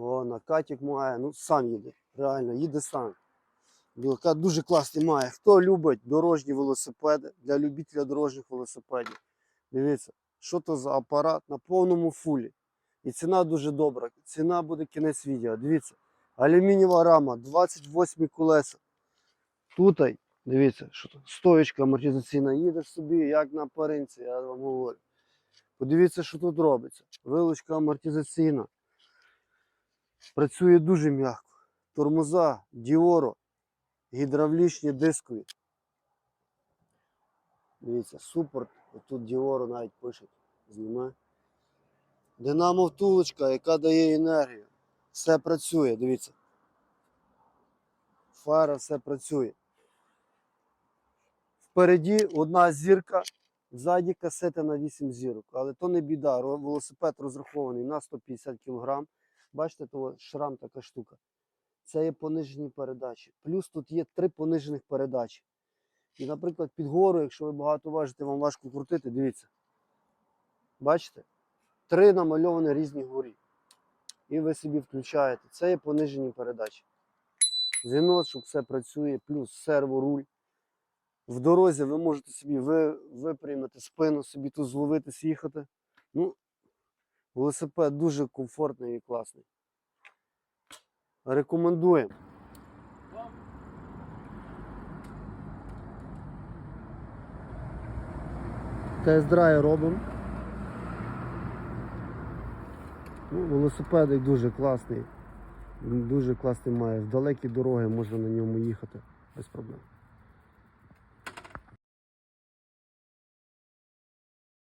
О, накатик має, ну сам їде. Реально, їде сам. Білка дуже класний має. Хто любить дорожні велосипеди для любителя дорожніх велосипедів? Дивіться, що то за апарат на повному фулі. І ціна дуже добра. Ціна буде кінець відео. Дивіться. Алюмінієва рама, 28 колеса. Тут, дивіться, що тут, стоєчка амортизаційна, їдеш собі, як на паринці, я вам говорю. Подивіться, що тут робиться. Вилучка амортизаційна. Працює дуже м'яко. Тормоза, діоро, гідравлічні дискові. Дивіться, супорт. Отут діоро навіть пишуть. Знімає. Динамо втулочка, яка дає енергію. Все працює, дивіться. Фара, все працює. Впереді одна зірка, ззаді касета на 8 зірок. Але то не біда. Велосипед розрахований на 150 кг. Бачите, то шрам така штука. Це є понижені передачі. Плюс тут є три понижених передачі. І, наприклад, під гору, якщо ви багато важите, вам важко крутити, дивіться. Бачите? Три намальовані різні горі. І ви собі включаєте. Це є понижені передачі. Зіночок все працює, плюс серворуль. В дорозі ви можете собі ви, випрямити спину, собі тут зловити, з'їхати. Ну, велосипед дуже комфортний і класний. Рекомендуємо. Тест-драйв робимо. Ну, велосипедик дуже класний. Дуже класний має. В далекі дороги можна на ньому їхати без проблем.